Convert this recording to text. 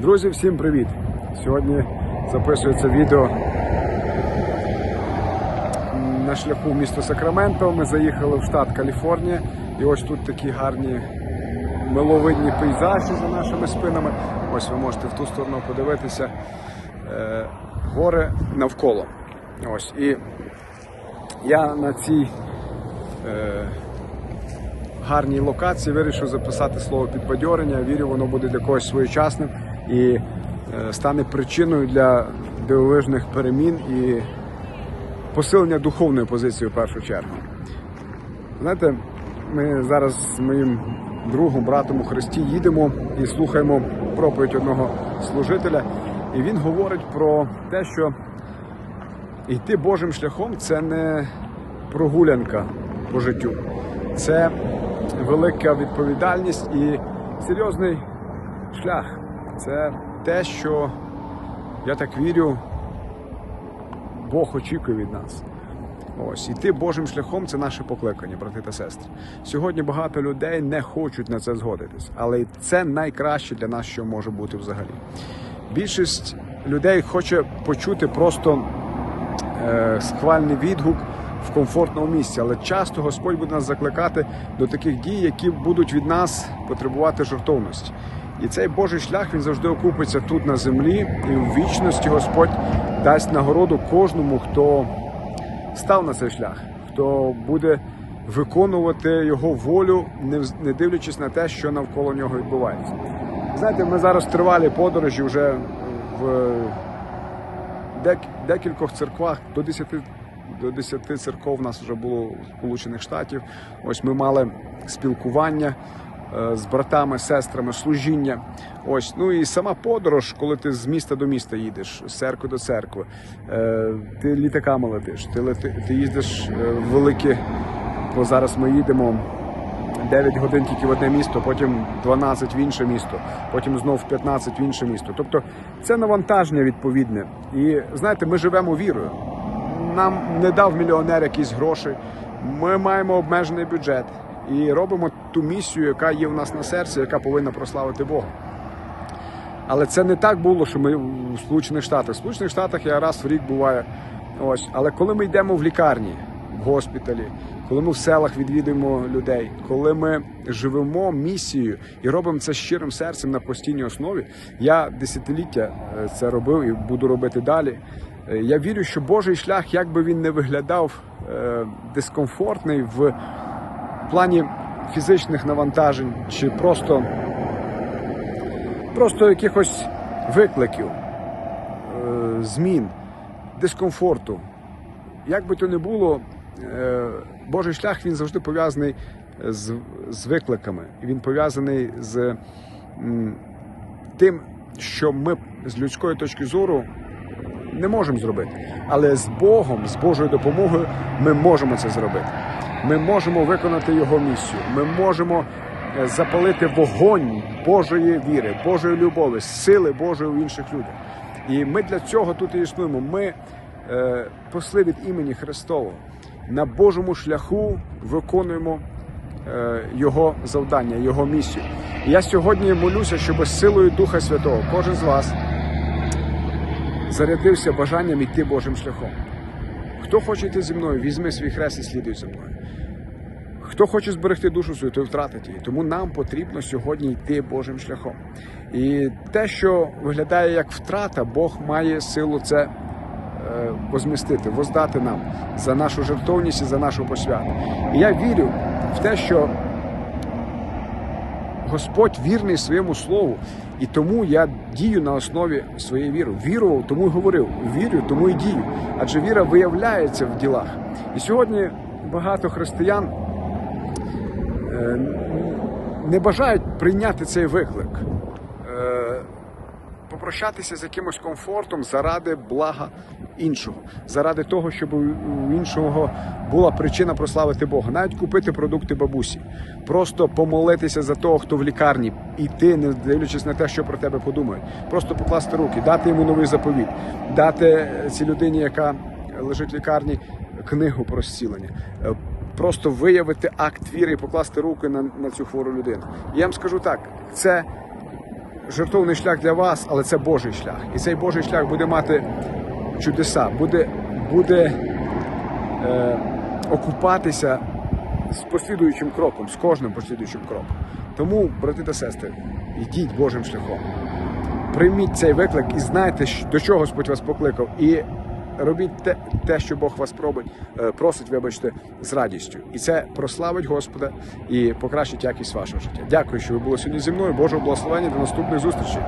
Друзі, всім привіт! Сьогодні записується відео на шляху в місто Сакраменто. Ми заїхали в штат Каліфорнія, і ось тут такі гарні миловидні пейзажі за нашими спинами. Ось ви можете в ту сторону подивитися. Е, гори навколо. Ось і я на цій е, гарній локації вирішив записати слово підбадьорення. Вірю, воно буде для когось своєчасним і е, стане причиною для дивовижних перемін і посилення духовної позиції в першу чергу. Знаєте, ми зараз з моїм другом, братом у Христі їдемо і слухаємо проповідь одного служителя, і він говорить про те, що йти Божим шляхом це не прогулянка по життю, це велика відповідальність і серйозний шлях. Це те, що я так вірю, Бог очікує від нас. Ось іти Божим шляхом це наше покликання, брати та сестри. Сьогодні багато людей не хочуть на це згодитись, але це найкраще для нас, що може бути взагалі. Більшість людей хоче почути просто е, схвальний відгук в комфортному місці, але часто Господь буде нас закликати до таких дій, які будуть від нас потребувати жертовності. І цей Божий шлях він завжди окупиться тут на землі, і в вічності Господь дасть нагороду кожному, хто став на цей шлях, хто буде виконувати його волю, не дивлячись на те, що навколо нього відбувається. Знаєте, ми зараз в тривалій подорожі вже в декількох церквах до 10, до 10 церков у нас вже було в Сполучених Штатів. Ось ми мали спілкування з братами, сестрами, служіння. Ось, ну і сама подорож, коли ти з міста до міста їдеш, з церкви до церкви, е, ти літаками летиш, ти, лети, ти їздиш е, великі, бо зараз ми їдемо 9 годин тільки в одне місто, потім 12 в інше місто, потім знов 15 в інше місто. Тобто це навантаження відповідне. І знаєте, ми живемо вірою. Нам не дав мільйонер якісь гроші. Ми маємо обмежений бюджет і робимо ту місію, яка є в нас на серці, яка повинна прославити Бога. Але це не так було, що ми в Сполучених Штатах. В Сполучених Штатах я раз в рік буваю. Ось, але коли ми йдемо в лікарні, в госпіталі, коли ми в селах відвідуємо людей, коли ми живемо місією і робимо це щирим серцем на постійній основі, я десятиліття е, це робив і буду робити далі. Е, Я вірю, що Божий шлях, як би він не виглядав е, дискомфортний в плані фізичних навантажень чи просто просто якихось викликів, е, змін, дискомфорту. Як би то не було, е, Божий шлях він завжди пов'язаний з, з викликами. Він пов'язаний з тим, що ми з людської точки зору не можемо зробити. Але з Богом, з Божою допомогою, ми можемо це зробити. Ми можемо виконати Його місію. Ми можемо е, запалити вогонь Божої віри, Божої любові, сили Божої в інших людях. І ми для цього тут і існуємо. Ми е, посли від імені Христового на Божому шляху виконуємо е, його завдання, його місію. І я сьогодні молюся, щоб силою Духа Святого кожен з вас зарядився бажанням йти Божим шляхом. Хто хоче йти зі мною, візьми свій хрест і слідуй за мною. Хто хоче зберегти душу свою, той втратить її. Тому нам потрібно сьогодні йти Божим шляхом. І те, що виглядає як втрата, Бог має силу це е, возмістити, воздати нам за нашу жертовність і за нашу посвяту. І я вірю в те, що Господь вірний своєму слову, і тому я дію на основі своєї віри. Вірував, тому й говорив. Вірю, тому і дію. Адже віра виявляється в ділах. І сьогодні багато християн не бажають прийняти цей виклик, е, попрощатися з якимось комфортом заради блага іншого, заради того, щоб у іншого була причина прославити Бога, навіть купити продукти бабусі, просто помолитися за того, хто в лікарні, іти, не дивлячись на те, що про тебе подумають, просто покласти руки, дати йому новий заповіт, дати цій людині, яка лежить в лікарні, книгу про зцілення. Просто виявити акт віри і покласти руки на, на цю хвору людину. Я вам скажу так: це жертовний шлях для вас, але це Божий шлях. І цей Божий шлях буде мати чудеса, буде, буде е, окупатися з послідуючим кроком, з кожним послідуючим кроком. Тому, брати та сестри, йдіть Божим шляхом. Прийміть цей виклик і знайте, до чого Господь вас покликав. І робіть те, те що Бог вас пробить, е, просить, вибачте, з радістю. І це прославить Господа і покращить якість вашого життя. Дякую, що ви були сьогодні зі мною. Божого благословення до наступних зустрічей.